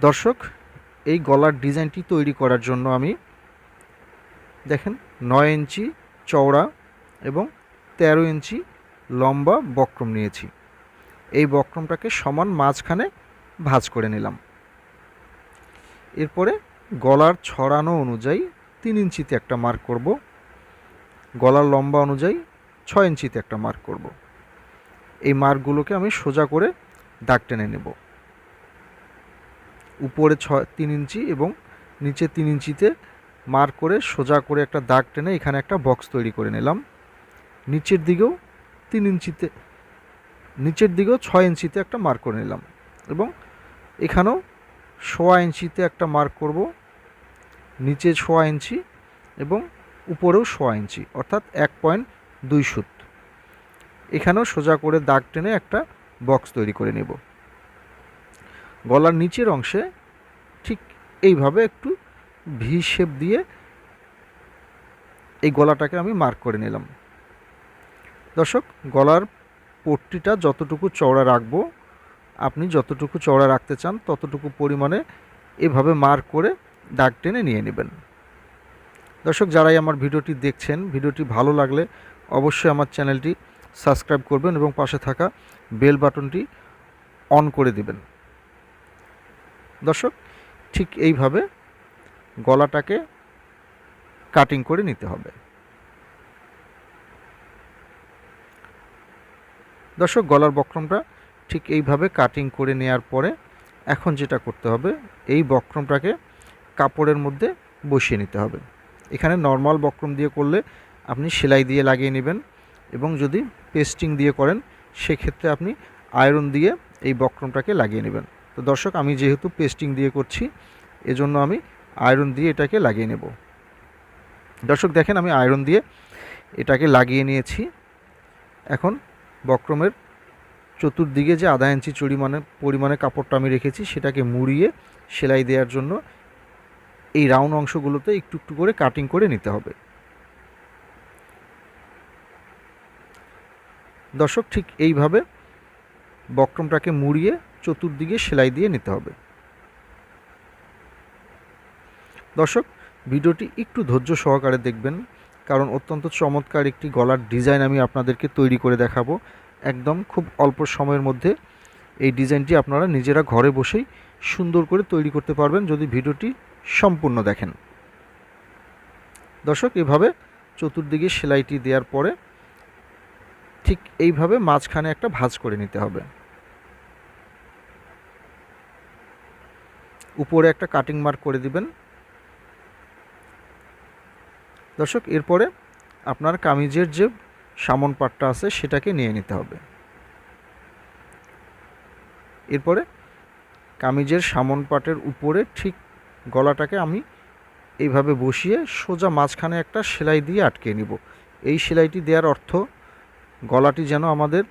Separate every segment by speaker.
Speaker 1: দর্শক, এই গলার ডিজাইনটি তৈরি করার জন্য আমি দেখেন নয় ইঞ্চি চওড়া এবং তেরো ইঞ্চি লম্বা বক্রম নিয়েছি। এই বক্রমটাকে সমান মাঝখানে ভাঁজ করে নিলাম। এরপরে গলার ছড়ানো অনুযায়ী তিন ইঞ্চিতে একটা মার্ক করব। গলার লম্বা অনুযায়ী ছয় ইঞ্চিতে একটা মার্ক করব। এই মার্কগুলোকে আমি সোজা করে দাগ টেনে নেব। উপরে ছয় তিন ইঞ্চি এবং নিচে তিন ইঞ্চিতে মার করে সোজা করে একটা দাগ টেনে এখানে একটা বক্স তৈরি করে নিলাম। নিচের দিকেও তিন ইঞ্চিতে, নিচের দিকেও ছয় ইঞ্চিতে একটা মার্ক করে নিলাম এবং এখানেও সোয়া ইঞ্চিতে একটা মার্ক করব, নিচে সোয়া ইঞ্চি এবং উপরেও সোয়া ইঞ্চি, অর্থাৎ এক পয়েন্ট দুই সুত। এখানেও সোজা করে দাগ টেনে একটা বক্স তৈরি করে নেব। গলার নিচের অংশে এইভাবে একটু ভি শেপ দিয়ে এই গলাটাকে আমি মার্ক করে নিলাম। দর্শক, গলার পট্টিটা যতটুকু চওড়া রাখব, আপনি যতটুকু চওড়া রাখতে চান, ততটুকু পরিমাণে এভাবে মার্ক করে দাগ টেনে নিয়ে নেবেন। দর্শক, যারাই আমার ভিডিওটি দেখছেন, ভিডিওটি ভালো লাগলে অবশ্যই আমার চ্যানেলটি সাবস্ক্রাইব করবেন এবং পাশে থাকা বেল বাটনটি অন করে দিবেন। দর্শক ঠিক এইভাবে গলাটাকে কাটিং করে নিতে হবে। দর্শক, গলার বক্রমটা ঠিক এইভাবে কাটিং করে নেওয়ার পরে এখন যেটা করতে হবে, এই বক্রমটাকে কাপড়ের মধ্যে বসিয়ে নিতে হবে। এখানে নর্মাল বক্রম দিয়ে করলে আপনি সেলাই দিয়ে লাগিয়ে নেবেন এবং যদি পেস্টিং দিয়ে করেন, সেক্ষেত্রে আপনি আয়রন দিয়ে এই বক্রমটাকে লাগিয়ে নেবেন। তো দর্শক, আমি যেহেতু পেস্টিং দিয়ে করছি, এজন্য আমি আয়রন দিয়ে এটাকে লাগিয়ে নেব। দর্শক, দেখেন আমি আয়রন দিয়ে এটাকে লাগিয়ে নিয়েছি। এখন বক্রমের চতুর্দিকে যে আধা ইঞ্চি চড়িমানে পরিমাণে কাপড়টা আমি রেখেছি, সেটাকে মুড়িয়ে সেলাই দেওয়ার জন্য এই রাউন্ড অংশগুলোতে একটু একটু করে কাটিং করে নিতে হবে। দর্শক, ঠিক এইভাবে বক্রমটাকে মুড়িয়ে চতুর্দিকে সেলাই দিয়ে নিতে হবে। দর্শক, ভিডিওটি একটু ধৈর্য সহকারে দেখবেন, কারণ অত্যন্ত চমৎকার একটি গলার ডিজাইন আমি আপনাদেরকে তৈরি করে দেখাবো। একদম খুব অল্প সময়ের মধ্যে এই ডিজাইনটি আপনারা নিজেরা ঘরে বসেই সুন্দর করে তৈরি করতে পারবেন যদি ভিডিওটি সম্পূর্ণ দেখেন। দর্শক, এভাবে চতুর্দিকে সেলাইটি দেওয়ার পরে ঠিক এইভাবে মাঝখানে একটা ভাঁজ করে নিতে হবে। উপরে একটা কাটিং মার্ক করে দিবেন। দর্শক, এরপরে আপনার কামিজের যে সামন পাটটা আছে, সেটাকে নিয়ে নিতে হবে। এরপরে কামিজের সামন পাটের উপরে ঠিক গলাটাকে আমি এইভাবে বসিয়ে সোজা মাঝখানে একটা সেলাই দিয়ে আটকে নিব। এই সেলাইটি দেওয়ার অর্থ গলাটি যেন আমাদের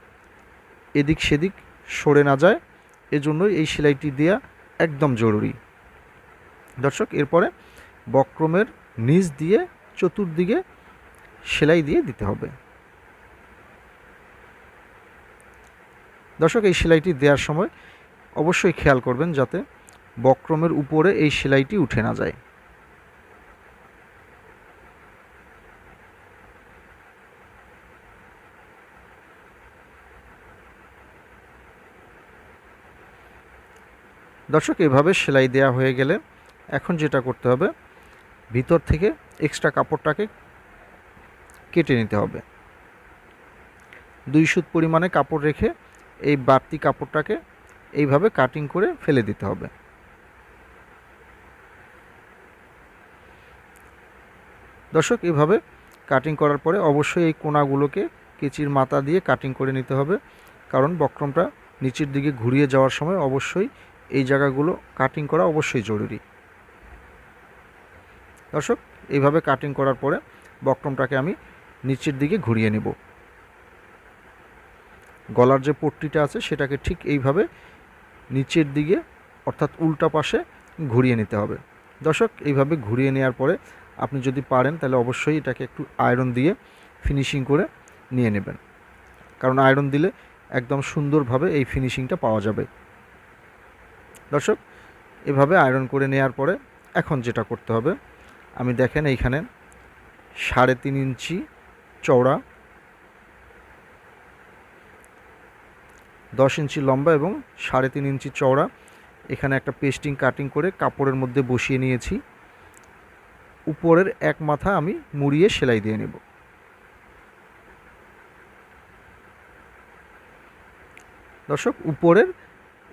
Speaker 1: এদিক সেদিক সরে না যায়। এজন্যই এই সেলাইটি দেওয়া একদম জরুরি। দর্শক, এরপরে বক্রমের নিচ দিয়ে চতুর্দিকে সেলাই দিয়ে দিতে হবে। দর্শক, এই সেলাইটি দেওয়ার সময় অবশ্যই খেয়াল করবেন যাতে বক্রমের উপরে এই সেলাইটি উঠে না যায়। দর্শক, এভাবে সেলাই দেওয়া হয়ে গেলে এখন যেটা করতে হবে, ভিতর থেকে এক্সট্রা কাপড়টাকে কেটে নিতে হবে। দুই সুত পরিমাণে কাপড় রেখে এই বাড়তি কাপড়টাকে এইভাবে কাটিং করে ফেলে দিতে হবে। দর্শক, এভাবে কাটিং করার পরে অবশ্যই এই কোনাগুলোকে কেচির মাথা দিয়ে কাটিং করে নিতে হবে। কারণ বক্রমটা নিচের দিকে ঘুরিয়ে যাওয়ার সময় অবশ্যই এই জায়গাগুলো কাটিং করা অবশ্যই জরুরি। দর্শক, এইভাবে কাটিং করার পরে বক্রমটাকে আমি নিচের দিকে ঘুরিয়ে নেব। গলার যে পট্টিটা আছে, সেটাকে ঠিক এইভাবে নিচের দিকে, অর্থাৎ উল্টা পাশে ঘুরিয়ে নিতে হবে। দর্শক, এইভাবে ঘুরিয়ে নেওয়ার পরে আপনি যদি পারেন, তাহলে অবশ্যই এটাকে একটু আয়রন দিয়ে ফিনিশিং করে নিয়ে নেবেন। কারণ আয়রন দিলে একদম সুন্দরভাবে এই ফিনিশিংটা পাওয়া যাবে। দর্শক, এভাবে আয়রন করে নেওয়ার পরে এখন যেটা করতে হবে, আমি দেখেন এইখানে সাড়ে তিন ইঞ্চি চওড়া, দশ ইঞ্চি লম্বা এবং সাড়ে তিন ইঞ্চি চওড়া। এখানে একটা পেস্টিং কাটিং করে কাপড়ের মধ্যে বসিয়ে নিয়েছি। উপরের এক মাথা আমি মুড়িয়ে সেলাই দিয়ে নেব। দর্শক, উপরের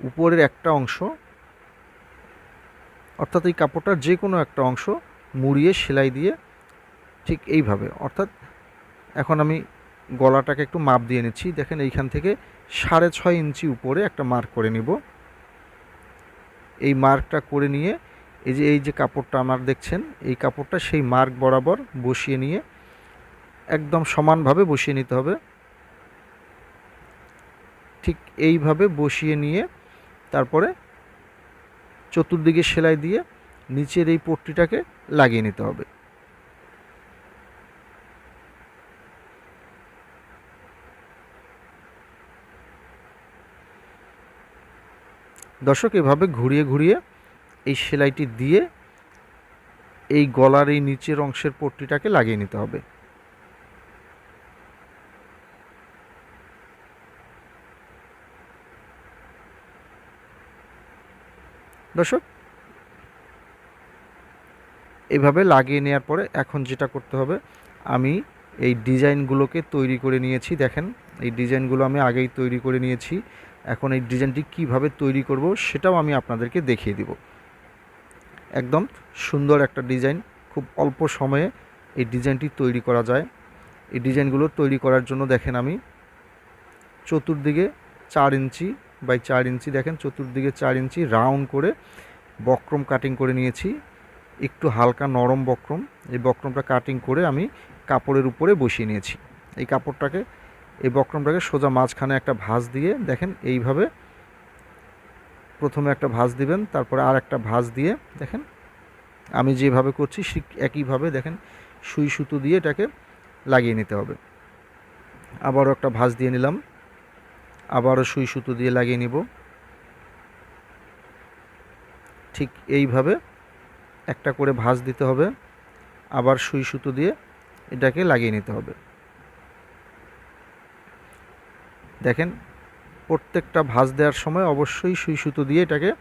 Speaker 1: উপরের একটা অংশ অর্থাৎ এই কাপড়টার যে কোনো একটা অংশ মুড়িয়ে, সেলাই দিয়ে ঠিক এইভাবে। অর্থাৎ এখন আমি গলাটাকে একটু মাপ দিয়ে নিচ্ছি। দেখেন এইখান থেকে সাড়ে ছয় ইঞ্চি উপরে একটা মার্ক করে নিব। এই মার্কটা করে নিয়ে এই যে এই যে কাপড়টা আমার দেখছেন, এই কাপড়টা সেই মার্ক বরাবর বসিয়ে নিয়ে একদম সমানভাবে বসিয়ে নিতে হবে। ঠিক এইভাবে বসিয়ে নিয়ে তারপরে চতুর্দিকে সেলাই দিয়ে নিচের এই পট্টিটাকে লাগিয়ে নিতে হবে। দর্শক, এভাবে ঘুরিয়ে ঘুরিয়ে এই সেলাইটি দিয়ে এই গলার এই নিচের অংশের পট্টিটাকে লাগিয়ে নিতে হবে। দর্শক, এভাবে লাগিয়ে নেওয়ার পরে এখন যেটা করতে হবে, আমি এই ডিজাইনগুলোকে তৈরি করে নিয়েছি, দেখেন, এই ডিজাইনগুলো আমি আগেই তৈরি করে নিয়েছি, এখন এই ডিজাইনটি কীভাবে তৈরি করব সেটাও আমি আপনাদেরকে দেখিয়ে দিব। একদম সুন্দর একটা ডিজাইন, খুব অল্প সময়ে এই ডিজাইনটি তৈরি করা যায়। এই ডিজাইনগুলো তৈরি করার জন্য দেখেন আমি চতুর্দিকে চার ইঞ্চি বাই চার ইঞ্চি, দেখেন চতুর্দিকে চার ইঞ্চি, রাউন্ড করে বক্রম কাটিং করে নিয়েছি। একটু হালকা নরম বক্রম, এই বক্রমটা কাটিং করে আমি কাপড়ের উপরে বসিয়ে নিয়েছি। এই কাপড়টাকে, এই বক্রমটাকে সোজা মাঝখানে একটা ভাঁজ দিয়ে, দেখেন এইভাবে প্রথমে একটা ভাঁজ দিবেন, তারপরে আর একটা ভাঁজ দিয়ে, দেখেন আমি যেভাবে করছি একইভাবে, দেখেন সুই সুতো দিয়ে এটাকে লাগিয়ে নিতে হবে। আবারও একটা ভাঁজ দিয়ে নিলাম। আবারও সুই সুতো দিয়ে লাগিয়ে নিব। ঠিক এইভাবে একটা করে ভাঁজ দিতে হবে। আবার সুই সুতো দিয়ে এটাকে লাগিয়ে নিতে হবে। দেখেন, প্রত্যেকটা ভাঁজ দেওয়ার সময় অবশ্যই সুই সুতো দিয়ে এটাকে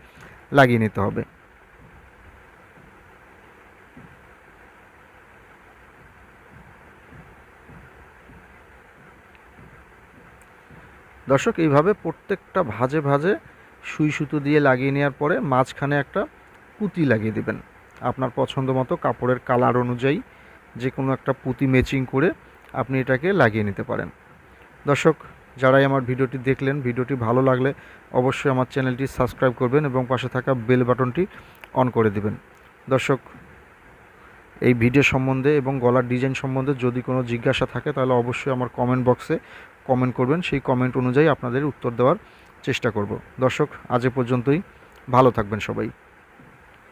Speaker 1: লাগিয়ে নিতে হবে। দর্শক, এইভাবে প্রত্যেকটা ভাজে ভাজে সুই সুতো দিয়ে লাগিয়ে নেওয়ার পরে মাঝখানে একটা পুঁতি লাগিয়ে দেবেন। আপনার পছন্দ মতো কাপড়ের কালার অনুযায়ী যে কোনো একটা পুঁতি ম্যাচিং করে আপনি এটাকে লাগিয়ে নিতে পারেন। দর্শক, যারাই আমার ভিডিওটি দেখলেন, ভিডিওটি ভালো লাগলে অবশ্যই আমার চ্যানেলটি সাবস্ক্রাইব করবেন এবং পাশে থাকা বেল বাটনটি অন করে দিবেন। দর্শক, এই ভিডিও সম্বন্ধে এবং গলার ডিজাইন সম্বন্ধে যদি কোনো জিজ্ঞাসা থাকে তাহলে অবশ্যই আমার কমেন্ট বক্সে কমেন্ট করবেন, সেই কমেন্ট অনুযায়ী আপনাদের উত্তর দেওয়ার চেষ্টা করব। দর্শক, আজ এ পর্যন্তই। ভালো থাকবেন সবাই।